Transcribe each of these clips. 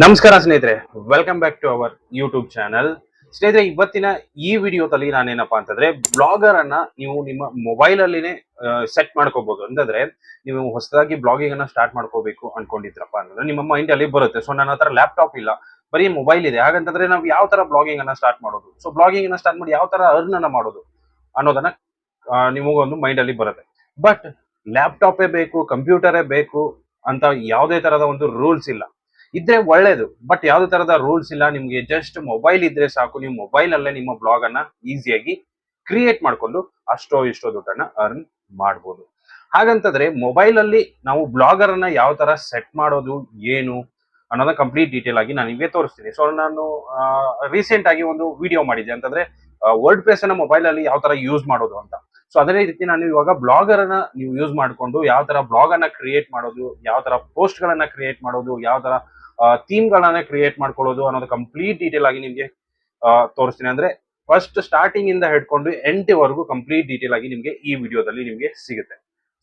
ನಮಸ್ಕಾರ ಸ್ನೇಹಿತರೆ welcome back to our YouTube channel ಸ್ನೇಹಿತರೆ, ಇವತ್ತಿನ ಈ ವಿಡಿಯೋದಲ್ಲಿ ನಾನೇನಪ್ಪಾ ಅಂತಂದ್ರೆ ಬ್ಲಾಗರ್ ಅನ್ನ ನೀವು ನಿಮ್ಮ ಮೊಬೈಲ್ ಅಲ್ಲಿನೇ ಸೆಟ್ ಮಾಡ್ಕೋಬಹುದು ಅಂತಂದ್ರೆ, ನೀವು ಹೊಸದಾಗಿ ಬ್ಲಾಗಿಂಗ್ ಅನ್ನ ಸ್ಟಾರ್ಟ್ ಮಾಡ್ಕೋಬೇಕು ಅನ್ಕೊಂಡಿದ್ರಪ್ಪ ಅಂತಂದ್ರೆ, ನಿಮ್ಮ ಮೈಂಡ್ ಅಲ್ಲಿ ಬರುತ್ತೆ. ಸೊ ನನ್ನ ಹತ್ರ ಲ್ಯಾಪ್ಟಾಪ್ ಇಲ್ಲ. ಬರೀ ಮೊಬೈಲ್ ಇದೆ. ಹಾಗಂತಂದ್ರೆ, ನಾವು ಯಾವ ತರ ಬ್ಲಾಗಿಂಗ್ ಅನ್ನ ಸ್ಟಾರ್ಟ್ ಮಾಡೋದು? ಸೊ ಬ್ಲಾಗಿಂಗ್ ಅನ್ನ ಸ್ಟಾರ್ಟ್ ಮಾಡಿ ಯಾವ ತರ ಅರ್ನ್ ಅನ್ನ ಮಾಡೋದು ಅನ್ನೋದನ್ನ ನಿಮಗೊಂದು ಮೈಂಡ್ ಅಲ್ಲಿ ಬರುತ್ತೆ. ಬಟ್ ಲ್ಯಾಪ್ಟಾಪೇ ಬೇಕು ಕಂಪ್ಯೂಟರೇ ಬೇಕು ಅಂತ ಯಾವುದೇ ತರದ ಒಂದು ರೂಲ್ಸ್ ಇಲ್ಲ. ಇದ್ರೆ ಒಳ್ಳೇದು. ಬಟ್ ಯಾವುದೇ ತರದ ರೂಲ್ಸ್ ಇಲ್ಲ, ನಿಮ್ಗೆ ಜಸ್ಟ್ ಮೊಬೈಲ್ ಇದ್ರೆ ಸಾಕು. ನೀವು ಮೊಬೈಲ್ ಅಲ್ಲೇ ನಿಮ್ಮ ಬ್ಲಾಗ್ ಅನ್ನ ಈಸಿಯಾಗಿ ಕ್ರಿಯೇಟ್ ಮಾಡ್ಕೊಂಡು ಅಷ್ಟೋ ಇಷ್ಟೋ ದುಡ್ಡನ್ನ ಅರ್ನ್ ಮಾಡ್ಬೋದು. ಹಾಗಂತಂದ್ರೆ ಮೊಬೈಲ್ ಅಲ್ಲಿ ನಾವು ಬ್ಲಾಗರ್ ಅನ್ನ ಯಾವ ತರ ಸೆಟ್ ಮಾಡೋದು, ಏನು ಅನ್ನೋದನ್ನ ಕಂಪ್ಲೀಟ್ ಡೀಟೇಲ್ ಆಗಿ ನಾನು ನಿಮಗೆ ತೋರಿಸ್ತೀನಿ. ಸೊ ನಾನು ರೀಸೆಂಟ್ ಆಗಿ ಒಂದು ವಿಡಿಯೋ ಮಾಡಿದ್ದೆ. ಅಂತಂದ್ರೆ ವರ್ಡ್ ಪ್ರೆಸ್ ಅನ್ನ ಮೊಬೈಲ್ ಅಲ್ಲಿ ಯಾವ ತರ ಯೂಸ್ ಮಾಡೋದು ಅಂತ. ಸೊ ಅದೇ ರೀತಿ ನಾನು ಇವಾಗ ಬ್ಲಾಗರ್ ಅನ್ನ ನೀವು ಯೂಸ್ ಮಾಡಿಕೊಂಡು ಯಾವ ತರ ಬ್ಲಾಗ್ ಅನ್ನ ಕ್ರಿಯೇಟ್ ಮಾಡೋದು, ಯಾವ ತರ ಪೋಸ್ಟ್ ಗಳನ್ನ ಕ್ರಿಯೇಟ್ ಮಾಡೋದು, ಯಾವ ತರ ಥೀಮ್ ಗಳನ್ನ ಕ್ರಿಯೇಟ್ ಮಾಡ್ಕೊಳ್ಳೋದು ಅನ್ನೋದು ಕಂಪ್ಲೀಟ್ ಡೀಟೇಲ್ ಆಗಿ ನಿಮ್ಗೆ ತೋರಿಸ್ತೀನಿ. ಅಂದ್ರೆ ಫಸ್ಟ್ ಸ್ಟಾರ್ಟಿಂಗ್ ಇಂದ ಹಿಡ್ಕೊಂಡು ಎಂಟವರೆಗೂ ವರೆಗೂ ಕಂಪ್ಲೀಟ್ ಡೀಟೇಲ್ ಆಗಿ ನಿಮಗೆ ಈ ವಿಡಿಯೋದಲ್ಲಿ ನಿಮಗೆ ಸಿಗುತ್ತೆ.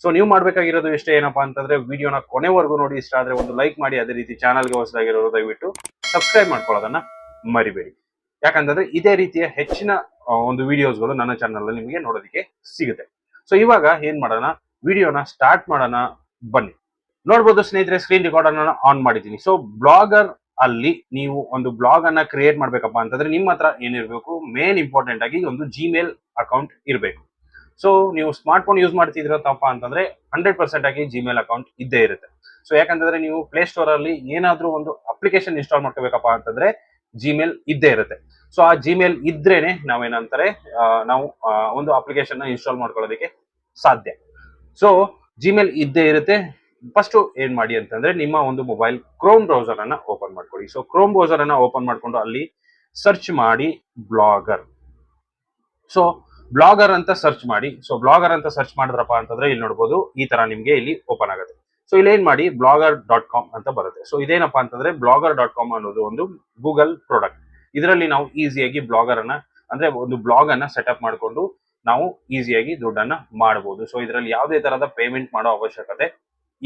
ಸೊ ನೀವು ಮಾಡ್ಬೇಕಾಗಿರೋದು ಇಷ್ಟೇ ಏನಪ್ಪಾ ಅಂತಂದ್ರೆ ವಿಡಿಯೋನ ಕೊನೆವರೆಗೂ ನೋಡಿ, ಇಷ್ಟ ಆದ್ರೆ ಒಂದು ಲೈಕ್ ಮಾಡಿ, ಅದೇ ರೀತಿ ಚಾನಲ್ಗೆ ಹೊಸದಾಗಿರೋರು ದಯವಿಟ್ಟು ಸಬ್ಸ್ಕ್ರೈಬ್ ಮಾಡ್ಕೊಳ್ಳೋದನ್ನ ಮರಿಬೇಡಿ. ಯಾಕಂತಂದ್ರೆ ಇದೇ ರೀತಿಯ ಹೆಚ್ಚಿನ ಒಂದು ವಿಡಿಯೋಸ್ಗಳು ನನ್ನ ಚಾನಲ್ ಅಲ್ಲಿ ನಿಮಗೆ ನೋಡೋದಕ್ಕೆ ಸಿಗುತ್ತೆ. ಸೊ ಇವಾಗ ಏನ್ ಮಾಡೋಣ, ವಿಡಿಯೋನ ಸ್ಟಾರ್ಟ್ ಮಾಡೋಣ, ಬನ್ನಿ. ನೋಡ್ಬೋದು ಸ್ನೇಹಿತರೆ ಸ್ಕ್ರೀನ್ ರೆಕಾರ್ಡ್ ಅನ್ನ ಆನ್ ಮಾಡಿದ್ದೀನಿ. ಸೊ ಬ್ಲಾಗರ್ ಅಲ್ಲಿ ನೀವು ಒಂದು ಬ್ಲಾಗ್ ಅನ್ನ ಕ್ರಿಯೇಟ್ ಮಾಡ್ಬೇಕಪ್ಪ ಅಂತಂದ್ರೆ ನಿಮ್ಮ ಹತ್ರ ಏನಿರ್ಬೇಕು ಮೇನ್ ಇಂಪಾರ್ಟೆಂಟ್ ಆಗಿ ಒಂದು ಜಿಮೇಲ್ ಅಕೌಂಟ್ ಇರಬೇಕು. ಸೊ ನೀವು ಸ್ಮಾರ್ಟ್ ಫೋನ್ ಯೂಸ್ ಮಾಡ್ತಿದ್ರಪ್ಪ ಅಂತಂದ್ರೆ ಹಂಡ್ರೆಡ್ ಪರ್ಸೆಂಟ್ ಆಗಿ ಜಿಮೇಲ್ ಅಕೌಂಟ್ ಇದ್ದೇ ಇರುತ್ತೆ. ಸೊ ಯಾಕಂತಂದ್ರೆ ನೀವು ಪ್ಲೇ ಸ್ಟೋರ್ ಅಲ್ಲಿ ಏನಾದ್ರೂ ಒಂದು ಅಪ್ಲಿಕೇಶನ್ ಇನ್ಸ್ಟಾಲ್ ಮಾಡ್ಕೋಬೇಕಪ್ಪ ಅಂತಂದ್ರೆ ಜಿಮೇಲ್ ಇದ್ದೇ ಇರುತ್ತೆ. ಸೊ ಆ ಜಿಮೇಲ್ ಇದ್ರೇನೆ ನಾವೇನಂತಾರೆ ನಾವು ಒಂದು ಅಪ್ಲಿಕೇಶನ್ ಇನ್ಸ್ಟಾಲ್ ಮಾಡ್ಕೊಳ್ಳೋದಕ್ಕೆ ಸಾಧ್ಯ. ಸೊ ಜಿಮೇಲ್ ಇದ್ದೇ ಇರುತ್ತೆ. ಫಸ್ಟ್ ಏನ್ ಮಾಡಿ ಅಂತಂದ್ರೆ ನಿಮ್ಮ ಒಂದು ಮೊಬೈಲ್ ಕ್ರೋಮ್ ಬ್ರೌಸರ್ ಅನ್ನ ಓಪನ್ ಮಾಡ್ಕೊಳ್ಳಿ. ಸೊ ಕ್ರೋಮ್ ಬ್ರೌಸರ್ ಅನ್ನ ಓಪನ್ ಮಾಡ್ಕೊಂಡು ಅಲ್ಲಿ ಸರ್ಚ್ ಮಾಡಿ ಬ್ಲಾಗರ್ ಸೊ ಬ್ಲಾಗರ್ ಅಂತ ಸರ್ಚ್ ಮಾಡಿ. ಸೊ ಬ್ಲಾಗರ್ ಅಂತ ಸರ್ಚ್ ಮಾಡಿದ್ರಪ್ಪ ಅಂತಂದ್ರೆ ಇಲ್ಲಿ ನೋಡ್ಬೋದು ಈ ತರ ನಿಮ್ಗೆ ಇಲ್ಲಿ ಓಪನ್ ಆಗುತ್ತೆ. ಸೊ ಇಲ್ಲಿ ಏನ್ ಮಾಡಿ? ಬ್ಲಾಗರ್ ಡಾಟ್ ಕಾಮ್ ಅಂತ ಬರುತ್ತೆ. ಸೊ ಇದೇನಪ್ಪ ಅಂತಂದ್ರೆ ಬ್ಲಾಗರ್ ಡಾಟ್ ಕಾಮ್ ಅನ್ನೋದು ಒಂದು ಗೂಗಲ್ ಪ್ರಾಡಕ್ಟ್ ಇದರಲ್ಲಿ ನಾವು ಈಸಿಯಾಗಿ ಬ್ಲಾಗರ್ ಅನ್ನ ಅಂದ್ರೆ ಒಂದು ಬ್ಲಾಗ್ ಅನ್ನ ಸೆಟಪ್ ಮಾಡಿಕೊಂಡು ನಾವು ಈಸಿಯಾಗಿ ದುಡ್ಡನ್ನ ಮಾಡಬಹುದು ಸೊ ಇದರಲ್ಲಿ ಯಾವುದೇ ತರಹದ ಪೇಮೆಂಟ್ ಮಾಡೋ ಅವಶ್ಯಕತೆ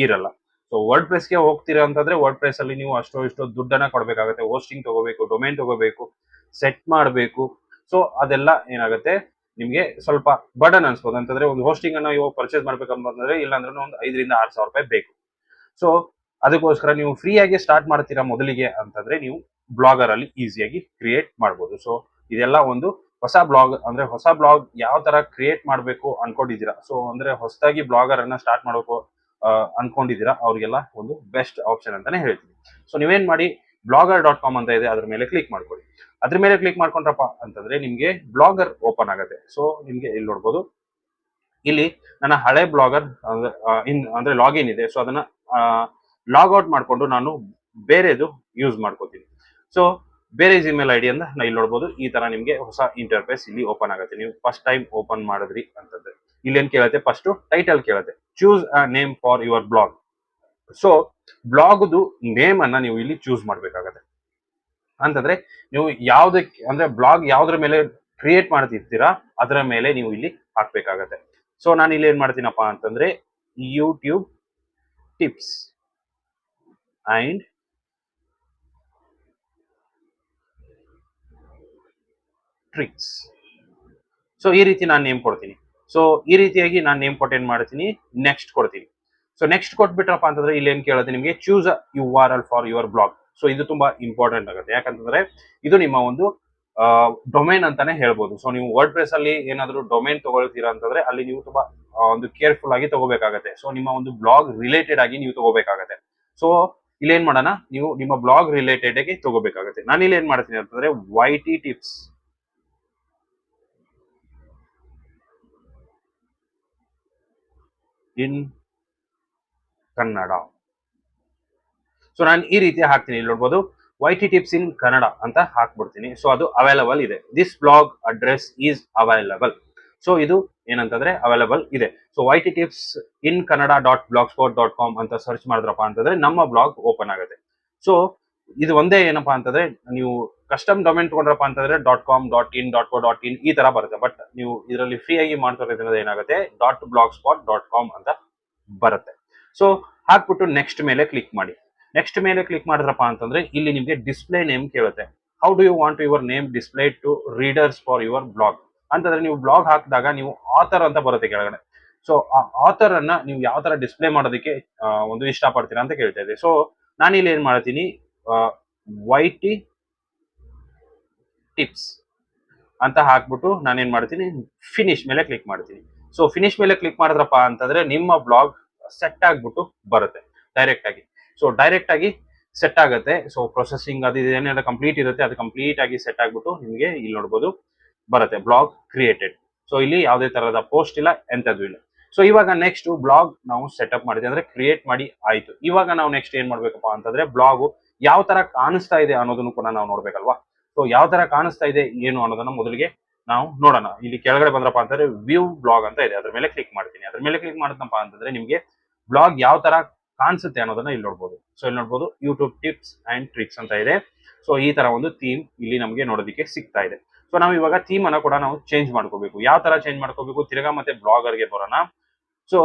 ಇರಲ್ಲ. ಸೊ ವರ್ಡ್ ಪ್ರೆಸ್ಗೆ ಹೋಗ್ತೀರಾ ಅಂತಂದ್ರೆ ವರ್ಡ್ ಪ್ರೆಸ್ ಅಲ್ಲಿ ನೀವು ಅಷ್ಟೋ ಇಷ್ಟೋ ದುಡ್ಡನ್ನ ಕೊಡಬೇಕಾಗುತ್ತೆ. ಹೋಸ್ಟಿಂಗ್ ತಗೋಬೇಕು ಡೊಮೇನ್ ತಗೋಬೇಕು ಸೆಟ್ ಮಾಡಬೇಕು. ಸೊ ಅದೆಲ್ಲ ಏನಾಗುತ್ತೆ? ನಿಮಗೆ ಸ್ವಲ್ಪ ಬಡನ್ ಅನ್ಸ್ಬೋದು. ಅಂತಂದ್ರೆ ಒಂದು ಹೋಸ್ಟಿಂಗ್ ಅನ್ನ ಇವಾಗ ಪರ್ಚೇಸ್ ಮಾಡ್ಬೇಕಂತಂದ್ರೆ ಇಲ್ಲಾಂದ್ರೆ ಒಂದು ಐದರಿಂದ ಆರು ಸಾವಿರ ರೂಪಾಯಿ ಬೇಕು. ಸೊ ಅದಕ್ಕೋಸ್ಕರ ನೀವು ಫ್ರೀ ಆಗಿ ಸ್ಟಾರ್ಟ್ ಮಾಡ್ತೀರಾ ಮೊದಲಿಗೆ ಅಂತಂದ್ರೆ ನೀವು ಬ್ಲಾಗರ್ ಅಲ್ಲಿ ಈಸಿಯಾಗಿ ಕ್ರಿಯೇಟ್ ಮಾಡ್ಬೋದು. ಸೊ ಇದೆಲ್ಲ ಒಂದು ಹೊಸ ಬ್ಲಾಗ್ ಅಂದ್ರೆ ಹೊಸ ಬ್ಲಾಗ್ ಯಾವ ತರ ಕ್ರಿಯೇಟ್ ಮಾಡಬೇಕು ಅನ್ಕೊಂಡಿದ್ದೀರಾ? ಸೊ ಅಂದ್ರೆ ಹೊಸದಾಗಿ ಬ್ಲಾಗರ್ ಅನ್ನ ಸ್ಟಾರ್ಟ್ ಮಾಡಬೇಕು ಅನ್ಕೊಂಡಿದ್ದೀರಾ, ಅವ್ರಿಗೆಲ್ಲ ಒಂದು ಬೆಸ್ಟ್ ಆಪ್ಷನ್ ಅಂತಾನೆ ಹೇಳ್ತೀನಿ. ಸೊ ನೀವೇನ್ ಮಾಡಿ ಬ್ಲಾಗರ್ ಡಾಟ್ ಕಾಮ್ ಅಂತ ಇದೆ, ಅದ್ರ ಮೇಲೆ ಕ್ಲಿಕ್ ಮಾಡ್ಕೊಳ್ಳಿ. ಅದ್ರ ಮೇಲೆ ಕ್ಲಿಕ್ ಮಾಡ್ಕೊಂಡ್ರಪ್ಪ ಅಂತಂದ್ರೆ ನಿಮ್ಗೆ ಬ್ಲಾಗರ್ ಓಪನ್ ಆಗುತ್ತೆ. ಸೊ ನಿಮ್ಗೆ ಇಲ್ಲಿ ನೋಡ್ಬೋದು. ಇಲ್ಲಿ ನನ್ನ ಹಳೆ ಬ್ಲಾಗರ್ ಇನ್, ಅಂದ್ರೆ ಲಾಗಿನ್ ಇದೆ. ಸೊ ಅದನ್ನ ಲಾಗ್ಔಟ್ ಮಾಡಿಕೊಂಡು ನಾನು ಬೇರೆದು ಯೂಸ್ ಮಾಡ್ಕೋತೀನಿ. ಸೊ ಬೇರೆ ಜಿಮೇಲ್ ಐ ಡಿ ಅಂತ ನಾ ಇಲ್ಲಿ ನೋಡ್ಬೋದು. ಈ ತರ ನಿಮ್ಗೆ ಹೊಸ ಇಂಟರ್ಫೇಸ್ ಇಲ್ಲಿ ಓಪನ್ ಆಗುತ್ತೆ. ನೀವು ಫಸ್ಟ್ ಟೈಮ್ ಓಪನ್ ಮಾಡಿದ್ರಿ ಅಂತಂದ್ರೆ. ಇಲ್ಲಿ ಏನ್ ಕೇಳುತ್ತೆ? ಫಸ್ಟ್ ಟೈಟಲ್ ಕೇಳುತ್ತೆ. Choose a name for your blog so ಬ್ಲಾಗ್ದು name ಅನ್ನ ನೀವು ಇಲ್ಲಿ ಚೂಸ್ ಮಾಡ್ಬೇಕಾಗತ್ತೆ. ಅಂತಂದ್ರೆ, ನೀವು ಯಾವ್ದಕ್ಕೆ ಅಂದ್ರೆ ಬ್ಲಾಗ್ ಯಾವ್ದ್ರ ಮೇಲೆ ಕ್ರಿಯೇಟ್ ಮಾಡ್ತಿರ್ತೀರಾ, ಅದರ ಮೇಲೆ ನೀವು ಇಲ್ಲಿ ಹಾಕ್ಬೇಕಾಗತ್ತೆ. ಸೊ ನಾನು ಇಲ್ಲಿ ಏನ್ ಮಾಡ್ತೀನಪ್ಪ ಅಂತಂದ್ರೆ YouTube tips and tricks so ಈ ರೀತಿ ನಾನು ನೇಮ್ ಕೊಡ್ತೀನಿ. ಸೊ ಈ ರೀತಿಯಾಗಿ ನಾನು ನೇಮ್ ಏನ್ ಮಾಡ್ತೀನಿ? ನೆಕ್ಸ್ಟ್ ಕೊಡ್ತೀನಿ. ಸೊ ನೆಕ್ಸ್ಟ್ ಕೊಟ್ಬಿಟ್ರಪ್ಪ ಅಂತಂದ್ರೆ ಇಲ್ಲಿ ಏನ್ ಕೇಳುತ್ತೆ ನಿಮಗೆ choose U R L for your blog so ಇದು ತುಂಬಾ ಇಂಪಾರ್ಟೆಂಟ್ ಆಗುತ್ತೆ. ಯಾಕಂತಂದ್ರೆ ಇದು ನಿಮ್ಮ ಒಂದು ಡೊಮೇನ್ ಅಂತಾನೆ ಹೇಳ್ಬೋದು. ಸೊ ನೀವು ವರ್ಡ್ ಪ್ರೆಸ್ ಅಲ್ಲಿ ಏನಾದರೂ ಡೊಮೇನ್ ತಗೊಳ್ತೀರಾ ಅಂತಂದ್ರೆ ಅಲ್ಲಿ ನೀವು ತುಂಬಾ ಒಂದು ಕೇರ್ಫುಲ್ ಆಗಿ ತಗೋಬೇಕಾಗತ್ತೆ. ಸೊ ನಿಮ್ಮ ಒಂದು ಬ್ಲಾಗ್ ರಿಲೇಟೆಡ್ ಆಗಿ ನೀವು ತಗೋಬೇಕಾಗತ್ತೆ. ಸೊ ಇಲ್ಲಿ ಏನ್ ಮಾಡೋಣ? ನೀವು ನಿಮ್ಮ ಬ್ಲಾಗ್ ರಿಲೇಟೆಡ್ ಆಗಿ ತಗೋಬೇಕಾಗತ್ತೆ. ನಾನು ಇಲ್ಲಿ ಏನ್ ಮಾಡ್ತೀನಿ ಅಂತಂದ್ರೆ Y T tips in Kannada. So ನಾನು ಈ ರೀತಿ ಹಾಕ್ತೀನಿ. ಇಲ್ಲಿ ನೋಡ್ಬೋದು Y T tips in Kannada ಅಂತ ಹಾಕ್ಬಿಡ್ತೀನಿ. ಸೊ ಅದು ಅವೈಲಬಲ್ ಇದೆ. This blog address is available so ಇದು ಏನಂತಂದ್ರೆ ಅವೈಲಬಲ್ ಇದೆ. So Y T tips in Kannada dot blog spot dot com ಅಂತ ಸರ್ಚ್ ಮಾಡಿದ್ರಪ್ಪ ಅಂತಂದ್ರೆ ನಮ್ಮ ಬ್ಲಾಗ್ ಓಪನ್ ಆಗುತ್ತೆ. ಸೊ ಇದು ಒಂದೇ ಏನಪ್ಪಾ ಅಂತಂದ್ರೆ, ನೀವು ಕಸ್ಟಮ್ ಡೊಮೇನ್ ತಗೊಂಡ್ರಪ್ಪ ಅಂತಂದ್ರೆ dot com dot in dot co dot in ಈ ತರ ಬರುತ್ತೆ. ಬಟ್ ನೀವು ಇದರಲ್ಲಿ ಫ್ರೀ ಆಗಿ ಮಾಡ್ಕೊಳ್ತಿರೋದು ಏನಾಗುತ್ತೆ? Dot blog spot dot com ಅಂತ ಬರುತ್ತೆ. ಸೊ ಹಾಕ್ಬಿಟ್ಟು ನೆಕ್ಸ್ಟ್ ಮೇಲೆ ಕ್ಲಿಕ್ ಮಾಡಿ. ನೆಕ್ಸ್ಟ್ ಮೇಲೆ ಕ್ಲಿಕ್ ಮಾಡಿದ್ರಪ್ಪ ಅಂತಂದ್ರೆ ಇಲ್ಲಿ ನಿಮಗೆ ಡಿಸ್ಪ್ಲೇ ನೇಮ್ ಕೇಳುತ್ತೆ. How do you want your name display to readers for your blog ಅಂತಂದ್ರೆ ನೀವು ಬ್ಲಾಗ್ ಹಾಕಿದಾಗ ನೀವು ಆಥರ್ ಅಂತ ಬರುತ್ತೆ ಕೆಳಗಡೆ. ಸೊ ಆ ಆಥರ್ ಅನ್ನ ನೀವು ಯಾವ ತರ ಡಿಸ್ಪ್ಲೇ ಮಾಡೋದಕ್ಕೆ ಒಂದು ಇಷ್ಟಪಡ್ತೀರಾ ಅಂತ ಕೇಳ್ತಾ ಇದೆ ಸೊ ನಾನು ಇಲ್ಲಿ ಏನ್ ಮಾಡ್ತೀನಿ? ವೈ ಟಿ ಟಿಪ್ಸ್ ಅಂತ ಹಾಕ್ಬಿಟ್ಟು ನಾನೇನ್ ಮಾಡ್ತೀನಿ ಫಿನಿಶ್ ಮೇಲೆ ಕ್ಲಿಕ್ ಮಾಡ್ತೀನಿ. ಸೊ ಫಿನಿಶ್ ಮೇಲೆ ಕ್ಲಿಕ್ ಮಾಡಿದ್ರಪ್ಪ ಅಂತಂದ್ರೆ ನಿಮ್ಮ ಬ್ಲಾಗ್ ಸೆಟ್ ಆಗ್ಬಿಟ್ಟು ಬರುತ್ತೆ ಡೈರೆಕ್ಟ್ ಆಗಿ. ಸೊ ಡೈರೆಕ್ಟ್ ಆಗಿ ಸೆಟ್ ಆಗುತ್ತೆ. ಸೊ ಪ್ರೊಸೆಸಿಂಗ್ ಅದು ಏನೆಲ್ಲ ಕಂಪ್ಲೀಟ್ ಇರುತ್ತೆ, ಅದು ಕಂಪ್ಲೀಟ್ ಆಗಿ ಸೆಟ್ ಆಗ್ಬಿಟ್ಟು ನಿಮಗೆ ಇಲ್ಲಿ ನೋಡ್ಬೋದು ಬರುತ್ತೆ ಬ್ಲಾಗ್ ಕ್ರಿಯೇಟೆಡ್ ಸೊ ಇಲ್ಲಿ ಯಾವುದೇ ತರಹದ ಪೋಸ್ಟ್ ಇಲ್ಲ, ಎಂಥದ್ದು ಇಲ್ಲ. ಸೊ ಇವಾಗ ನೆಕ್ಸ್ಟ್ ಬ್ಲಾಗ್ ನಾವು ಸೆಟಪ್ ಮಾಡಿದ್ವಿ ಅಂದ್ರೆ ಕ್ರಿಯೇಟ್ ಮಾಡಿ ಆಯ್ತು. ಇವಾಗ ನಾವು ನೆಕ್ಸ್ಟ್ ಏನ್ ಮಾಡ್ಬೇಕಪ್ಪ ಅಂತಂದ್ರೆ ಬ್ಲಾಗು ಯಾವ ತರ ಕಾಣಿಸ್ತಾ ಇದೆ ಅನ್ನೋದನ್ನು ಕೂಡ ನಾವು ನೋಡ್ಬೇಕಲ್ವಾ? ಸೊ ಯಾವ ತರ ಕಾಣಿಸ್ತಾ ಇದೆ, ಏನು ಅನ್ನೋದನ್ನ ಮೊದಲಿಗೆ ನಾವು ನೋಡೋಣ. ಇಲ್ಲಿ ಕೆಳಗಡೆ ಬಂದ್ರಪ್ಪ ಅಂತಂದ್ರೆ ವ್ಯೂ ಬ್ಲಾಗ್ ಅಂತ ಇದೆ. ಅದ್ರ ಮೇಲೆ ಕ್ಲಿಕ್ ಮಾಡ್ತೀನಿ. ಅದ್ರ ಮೇಲೆ ಕ್ಲಿಕ್ ಮಾಡಿದ್ನಪ್ಪ ಅಂತಂದ್ರೆ ನಿಮಗೆ ಬ್ಲಾಗ್ ಯಾವ ತರ ಕಾಣಿಸುತ್ತೆ ಅನ್ನೋದನ್ನ ಇಲ್ಲಿ ನೋಡ್ಬೋದು. ಸೊ ಇಲ್ಲಿ ನೋಡ್ಬೋದು ಯೂಟ್ಯೂಬ್ ಟಿಪ್ಸ್ ಅಂಡ್ ಟ್ರಿಕ್ಸ್ ಅಂತ ಇದೆ. ಸೊ ಈ ತರ ಒಂದು ಥೀಮ್ ಇಲ್ಲಿ ನಮಗೆ ನೋಡೋದಕ್ಕೆ ಸಿಗ್ತಾ ಇದೆ. ಸೊ ನಾವು ಇವಾಗ ಥೀಮ್ ಅನ್ನ ಕೂಡ ನಾವು ಚೇಂಜ್ ಮಾಡ್ಕೋಬೇಕು. ಯಾವ ತರ ಚೇಂಜ್ ಮಾಡ್ಕೋಬೇಕು? ತಿರ್ಗಾ ಮತ್ತೆ ಬ್ಲಾಗರ್ಗೆ ಬರೋಣ. ಸೊ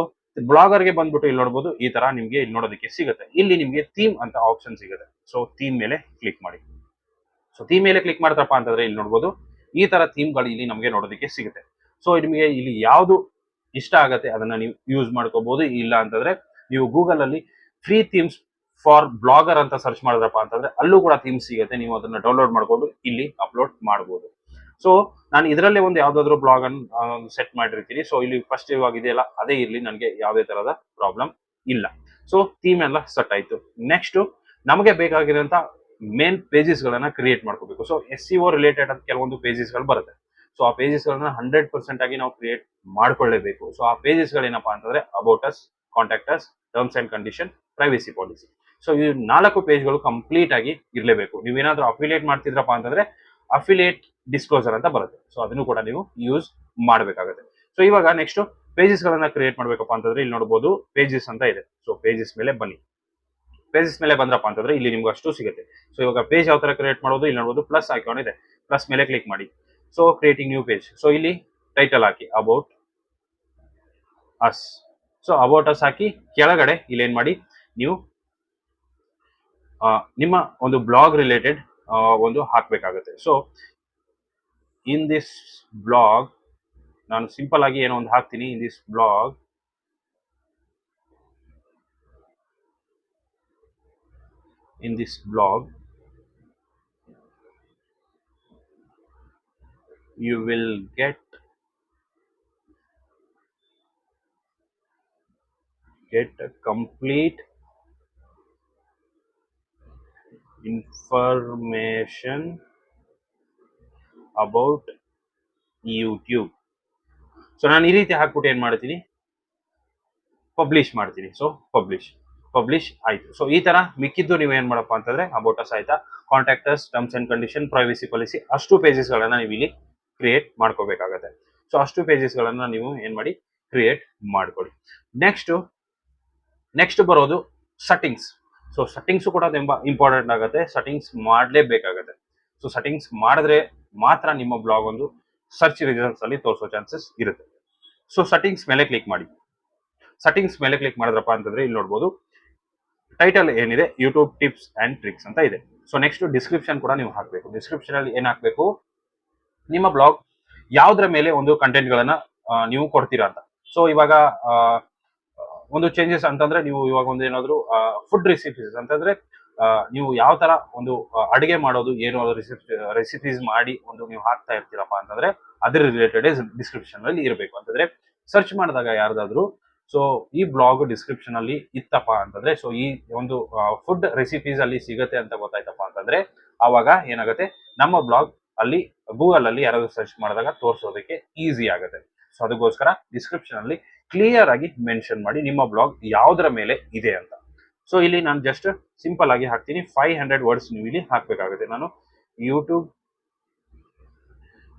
ಬ್ಲಾಗರ್ಗೆ ಬಂದ್ಬಿಟ್ಟು ಇಲ್ಲಿ ನೋಡ್ಬೋದು ಈ ತರ ನಿಮ್ಗೆ ಇಲ್ಲಿ ನೋಡೋದಕ್ಕೆ ಸಿಗುತ್ತೆ. ಇಲ್ಲಿ ನಿಮ್ಗೆ ಥೀಮ್ ಅಂತ ಆಪ್ಷನ್ ಸಿಗುತ್ತೆ. ಸೊ ಥೀಮ್ ಮೇಲೆ ಕ್ಲಿಕ್ ಮಾಡಿ. ಸೊ ಥೀಮ್ ಮೇಲೆ ಕ್ಲಿಕ್ ಮಾಡ್ತಾರಪ್ಪ ಅಂತಂದ್ರೆ ಇಲ್ಲಿ ನೋಡ್ಬೋದು. ಈ ತರ ಥೀಮ್ಗಳು ಇಲ್ಲಿ ನಮಗೆ ನೋಡೋದಕ್ಕೆ ಸಿಗುತ್ತೆ. ಸೊ ನಿಮಗೆ ಇಲ್ಲಿ ಯಾವುದು ಇಷ್ಟ ಆಗುತ್ತೆ ಅದನ್ನ ನೀವು ಯೂಸ್ ಮಾಡ್ಕೋಬಹುದು ಇಲ್ಲ ಅಂತಂದ್ರೆ ನೀವು ಗೂಗಲ್ ಅಲ್ಲಿ ಫ್ರೀ ಥೀಮ್ಸ್ ಫಾರ್ ಬ್ಲಾಗರ್ ಅಂತ ಸರ್ಚ್ ಮಾಡಿದ್ರಪ್ಪ ಅಂತಂದ್ರೆ ಅಲ್ಲೂ ಕೂಡ ಥೀಮ್ಸ್ ಸಿಗುತ್ತೆ. ನೀವು ಅದನ್ನ ಡೌನ್ಲೋಡ್ ಮಾಡ್ಕೊಂಡು ಇಲ್ಲಿ ಅಪ್ಲೋಡ್ ಮಾಡಬಹುದು ಸೊ ನಾನು ಇದರಲ್ಲೇ ಒಂದು ಯಾವ್ದಾದ್ರು ಬ್ಲಾಗ್ ಅನ್ನು ಸೆಟ್ ಮಾಡಿರ್ತೀನಿ. ಸೊ ಇಲ್ಲಿ ಫಸ್ಟ್ ಇದೆಯಲ್ಲ, ಅದೇ ಇರಲಿ. ನನಗೆ ಯಾವುದೇ ತರಹದ ಪ್ರಾಬ್ಲಮ್ ಇಲ್ಲ. ಸೊ ಥೀಮ್ ಎಲ್ಲ ಸೆಟ್ ಆಯ್ತು. ನೆಕ್ಸ್ಟ್ ನಮಗೆ ಬೇಕಾಗಿರೋಂಥ ಮೇನ್ ಪೇಜಸ್ಗಳನ್ನ ಕ್ರಿಯೇಟ್ ಮಾಡ್ಕೋಬೇಕು. So S E O related ಅಂತ ಕೆಲವೊಂದು ಪೇಜಸ್ಗಳು ಬರುತ್ತೆ. ಸೊ ಆ ಪೇಜಸ್ಗಳನ್ನ ಹಂಡ್ರೆಡ್ ಪರ್ಸೆಂಟ್ ಆಗಿ ನಾವು ಕ್ರಿಯೇಟ್ ಮಾಡ್ಕೊಳ್ಳೇಬೇಕು. ಸೊ ಆ ಪೇಜಸ್ ಏನಪ್ಪಾ ಅಂತಂದ್ರೆ about us terms and condition privacy policy so ಈ ನಾಲ್ಕು ಪೇಜ್ಗಳು ಕಂಪ್ಲೀಟ್ ಆಗಿ ಇರಲೇಬೇಕು. ನೀವೇನಾದ್ರೂ ಅಫಿಲಿಯೇಟ್ ಮಾಡ್ತಿದ್ರಪ್ಪ ಅಂತಂದ್ರೆ ಅಫಿಲಿಯೇಟ್ ಡಿಸ್ಕ್ಲೋಸರ್ ಅಂತ ಬರುತ್ತೆ. ಸೊ ಅದನ್ನು ಕೂಡ ನೀವು ಯೂಸ್ ಮಾಡಬೇಕಾಗುತ್ತೆ. ಸೊ ಇವಾಗ ನೆಕ್ಸ್ಟ್ ಪೇಜಸ್ ಗಳನ್ನ ಕ್ರಿಯೇಟ್ ಮಾಡ್ಬೇಕಪ್ಪ ಅಂತಂದ್ರೆ ಇಲ್ಲಿ ನೋಡಬಹುದು ಪೇಜಸ್ ಅಂತ ಇದೆ. ಸೊ ಪೇಜಸ್ ಮೇಲೆ ಬನ್ನಿ. ಪೇಜಸ್ ಮೇಲೆ ಬಂದ್ರಪ್ಪ ಅಂತಂದ್ರೆ ಇಲ್ಲಿ ನಿಮ್ಗೆ ಅಷ್ಟು ಸಿಗುತ್ತೆ. ಸೊ ಇವಾಗ ಪೇಜ್ ಯಾವ ತರ ಕ್ರಿಯೇಟ್ ಮಾಡೋದು ಇಲ್ಲಿ ನೋಡಬಹುದು ಪ್ಲಸ್ ಐಕಾನ್ ಇದೆ. ಪ್ಲಸ್ ಮೇಲೆ ಕ್ಲಿಕ್ ಮಾಡಿ. So creating new page so ಇಲ್ಲಿ title hockey about us so about us ಹಾಕಿ ಕೆಳಗಡೆ ಇಲ್ಲಿ ಏನ್ ಮಾಡಿ, ನೀವು ನಿಮ್ಮ ಒಂದು ಬ್ಲಾಗ್ ರಿಲೇಟೆಡ್ ಒಂದು ಹಾಕ್ಬೇಕಾಗುತ್ತೆ. ಸೊ ಇನ್ ದಿಸ್ ಬ್ಲಾಗ್ ನಾನು ಸಿಂಪಲ್ ಆಗಿ ಏನೋ ಒಂದು ಹಾಕ್ತೀನಿ in this blog in this blog you will get get a complete information about YouTube so ನಾನು ಈ ರೀತಿ ಹಾಕ್ಬಿಟ್ಟು ಏನ್ ಮಾಡ್ತೀನಿ ಪಬ್ಲಿಷ್ ಮಾಡ್ತೀನಿ ಸೊ ಪಬ್ಲಿಷ್ publish ಆಯ್ತು. ಸೊ ಈ ತರ ಮಿಕ್ಕಿದ್ದು ನೀವು ಏನ್ ಮಾಡಪ್ಪ ಅಂತಂದ್ರೆ ಅಬೋಟಸ್ ಆಯ್ತಾ contact us terms and condition privacy policy ಅಷ್ಟು ಪೇಜಸ್ ಗಳನ್ನ ನೀವು ಇಲ್ಲಿ ಕ್ರಿಯೇಟ್ ಮಾಡ್ಕೋಬೇಕಾಗತ್ತೆ. ಸೊ ಅಷ್ಟು ಪೇಜಸ್ ಗಳನ್ನ ನೀವು ಏನ್ ಮಾಡಿ ಕ್ರಿಯೇಟ್ ಮಾಡ್ಕೊಳ್ಳಿ ನೆಕ್ಸ್ಟ್ ನೆಕ್ಸ್ಟ್ ಬರೋದು ಸೆಟ್ಟಿಂಗ್ಸ್ ಸೊ ಸೆಟ್ಟಿಂಗ್ಸ್ ಕೂಡ ತುಂಬಾ ಇಂಪಾರ್ಟೆಂಟ್ ಆಗುತ್ತೆ. ಸೆಟ್ಟಿಂಗ್ಸ್ ಮಾಡಲೇಬೇಕಾಗತ್ತೆ. ಸೊ ಸೆಟ್ಟಿಂಗ್ಸ್ ಮಾಡಿದ್ರೆ ಮಾತ್ರ ನಿಮ್ಮ ಬ್ಲಾಗ್ ಒಂದು ಸರ್ಚ್ ರಿಸಲ್ಟ್ಸ್ ಅಲ್ಲಿ ತೋರಿಸೋ ಚಾನ್ಸಸ್ ಇರುತ್ತೆ. ಸೊ ಸೆಟ್ಟಿಂಗ್ಸ್ ಮೇಲೆ ಕ್ಲಿಕ್ ಮಾಡಿ. ಸೆಟ್ಟಿಂಗ್ಸ್ ಮೇಲೆ ಕ್ಲಿಕ್ ಮಾಡಿದ್ರಪ್ಪ ಅಂತಂದ್ರೆ ಇಲ್ಲಿ ನೋಡ್ಬೋದು ಟೈಟಲ್ ಏನಿದೆ? ಯೂಟ್ಯೂಬ್ ಟಿಪ್ಸ್ ಅಂಡ್ ಟ್ರಿಕ್ಸ್ ಅಂತ ಇದೆ. ಸೊ ನೆಕ್ಸ್ಟ್ ಡಿಸ್ಕ್ರಿಪ್ಷನ್ ಕೂಡ ನೀವು ಹಾಕಬೇಕು. ಡಿಸ್ಕ್ರಿಪ್ಷನ್ ಅಲ್ಲಿ ಏನ್ ಹಾಕ್ಬೇಕು? ನಿಮ್ಮ ಬ್ಲಾಗ್ ಯಾವ್ದ್ರ ಮೇಲೆ ಒಂದು ಕಂಟೆಂಟ್ ಗಳನ್ನ ನೀವು ಕೊಡ್ತೀರಾ ಅಂತ. ಸೊ ಇವಾಗ ಒಂದು ಚೇಂಜಸ್ ಅಂತಂದ್ರೆ ನೀವು ಇವಾಗ ಒಂದು ಏನಾದ್ರು ಫುಡ್ ರೆಸಿಪೀಸ್ ಅಂತಂದ್ರೆ ನೀವು ಯಾವ ತರ ಒಂದು ಅಡುಗೆ ಮಾಡೋದು, ಏನು ರೆಸಿಪೀಸ್ ಮಾಡಿ ಒಂದು ನೀವು ಹಾಕ್ತಾ ಇರ್ತೀರಪ್ಪ ಅಂತಂದ್ರೆ, ಅದ್ರ ರಿಲೇಟೆಡ್ ಡಿಸ್ಕ್ರಿಪ್ಷನ್ ಅಲ್ಲಿ ಇರಬೇಕು. ಅಂತಂದ್ರೆ ಸರ್ಚ್ ಮಾಡಿದಾಗ ಯಾರ್ದಾದ್ರು ಸೊ ಈ ಬ್ಲಾಗ್ ಡಿಸ್ಕ್ರಿಪ್ಷನ್ ಅಲ್ಲಿ ಇತ್ತಪ್ಪ ಅಂತಂದ್ರೆ ಸೊ ಈ ಒಂದು ಫುಡ್ ರೆಸಿಪೀಸ್ ಅಲ್ಲಿ ಸಿಗತ್ತೆ ಅಂತ ಗೊತ್ತಾಯ್ತಪ್ಪ ಅಂತಂದ್ರೆ ಅವಾಗ ಏನಾಗುತ್ತೆ? ನಮ್ಮ ಬ್ಲಾಗ್ ಅಲ್ಲಿ ಗೂಗಲ್ ಅಲ್ಲಿ ಯಾರಾದ್ರೂ ಸರ್ಚ್ ಮಾಡಿದಾಗ ತೋರಿಸೋದಕ್ಕೆ ಈಸಿ ಆಗುತ್ತೆ. ಸೊ ಅದಕ್ಕೋಸ್ಕರ ಡಿಸ್ಕ್ರಿಪ್ಷನ್ ಅಲ್ಲಿ ಕ್ಲಿಯರ್ ಆಗಿ ಮೆನ್ಷನ್ ಮಾಡಿ ನಿಮ್ಮ ಬ್ಲಾಗ್ ಯಾವುದರ ಮೇಲೆ ಇದೆ ಅಂತ. ಸೊ ಇಲ್ಲಿ ನಾನು ಜಸ್ಟ್ ಸಿಂಪಲ್ ಆಗಿ ಹಾಕ್ತೀನಿ. ಫೈವ್ ಹಂಡ್ರೆಡ್ ವರ್ಡ್ಸ್ ನೀವು ಇಲ್ಲಿ ಹಾಕ್ಬೇಕಾಗುತ್ತೆ. ನಾನು YouTube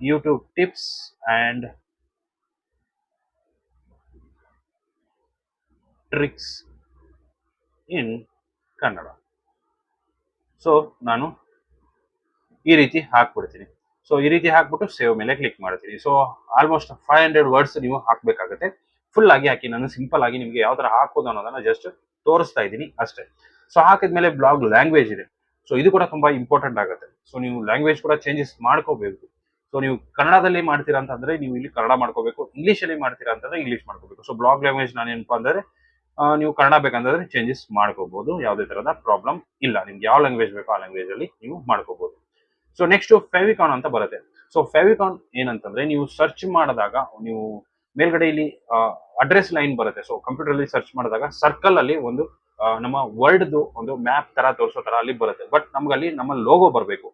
YouTube tips and tricks in Kannada so ನಾನು ಈ ರೀತಿ ಹಾಕ್ಬಿಡ್ತೀನಿ. ಸೊ ಈ ರೀತಿ ಹಾಕ್ಬಿಟ್ಟು ಸೇವ್ ಮೇಲೆ ಕ್ಲಿಕ್ ಮಾಡ್ತೀನಿ. So almost five hundred words ನೀವು ಹಾಕ್ಬೇಕಾಗುತ್ತೆ. ಫುಲ್ ಆಗಿ ಹಾಕಿ, ನಾನು ಸಿಂಪಲ್ ಆಗಿ ನಿಮಗೆ ಯಾವ ತರ ಹಾಕೋದು ಅನ್ನೋದನ್ನ ಜಸ್ಟ್ ತೋರಿಸ್ತಾ ಇದ್ದೀನಿ ಅಷ್ಟೇ. ಸೊ ಹಾಕಿದ್ಮೇಲೆ ಬ್ಲಾಗ್ ಲ್ಯಾಂಗ್ವೇಜ್ ಇದೆ. ಸೊ ಇದು ಕೂಡ ತುಂಬಾ ಇಂಪಾರ್ಟೆಂಟ್ ಆಗುತ್ತೆ. ಸೊ ನೀವು ಲ್ಯಾಂಗ್ವೇಜ್ ಕೂಡ ಚೇಂಜಸ್ ಮಾಡ್ಕೋಬೇಕು. ಸೊ ನೀವು ಕನ್ನಡದಲ್ಲಿ ಮಾಡ್ತೀರಾ ಅಂತಂದ್ರೆ ನೀವು ಇಲ್ಲಿ ಕನ್ನಡ ಮಾಡ್ಕೋಬೇಕು ಇಂಗ್ಲೀಷಲ್ಲಿ ಮಾಡ್ತೀರಾ ಅಂತಂದ್ರೆ ಇಂಗ್ಲೀಷ್ ಮಾಡ್ಕೋಬೇಕು. ಸೊ ಬ್ಲಾಗ್ ಲ್ಯಾಂಗ್ವೇಜ್ ನಾನು ಏನಪ್ಪ ಅಂದ್ರೆ ನೀವು ಕನ್ನಡ ಬೇಕಂತಂದ್ರೆ ಚೇಂಜಸ್ ಮಾಡ್ಕೋಬಹುದು ಯಾವುದೇ ತರದ ಪ್ರಾಬ್ಲಮ್ ಇಲ್ಲ. ನಿಮ್ಗೆ ಯಾವ ಲ್ಯಾಂಗ್ವೇಜ್ ಬೇಕೋ ಆ ಲ್ಯಾಂಗ್ವೇಜ್ ಅಲ್ಲಿ ನೀವು ಮಾಡ್ಕೋಬಹುದು ಸೊ ನೆಕ್ಸ್ಟ್ ಫೆವಿಕಾನ್ ಅಂತ ಬರುತ್ತೆ. ಸೊ ಫೆವಿಕಾನ್ ಏನಂತಂದ್ರೆ ನೀವು ಸರ್ಚ್ ಮಾಡಿದಾಗ ನೀವು ಮೇಲ್ಗಡೆ ಇಲ್ಲಿ ಅಡ್ರೆಸ್ ಲೈನ್ ಬರುತ್ತೆ. ಸೊ ಕಂಪ್ಯೂಟರ್ ಅಲ್ಲಿ ಸರ್ಚ್ ಮಾಡಿದಾಗ ಸರ್ಕಲ್ ಅಲ್ಲಿ ಒಂದು ನಮ್ಮ ವರ್ಲ್ಡ್ದು ಒಂದು ಮ್ಯಾಪ್ ತರ ತೋರಿಸೋ ತರ ಅಲ್ಲಿ ಬರುತ್ತೆ. ಬಟ್ ನಮ್ಗೆ ಅಲ್ಲಿ ನಮ್ಮ ಲೋಗೋ ಬರಬೇಕು.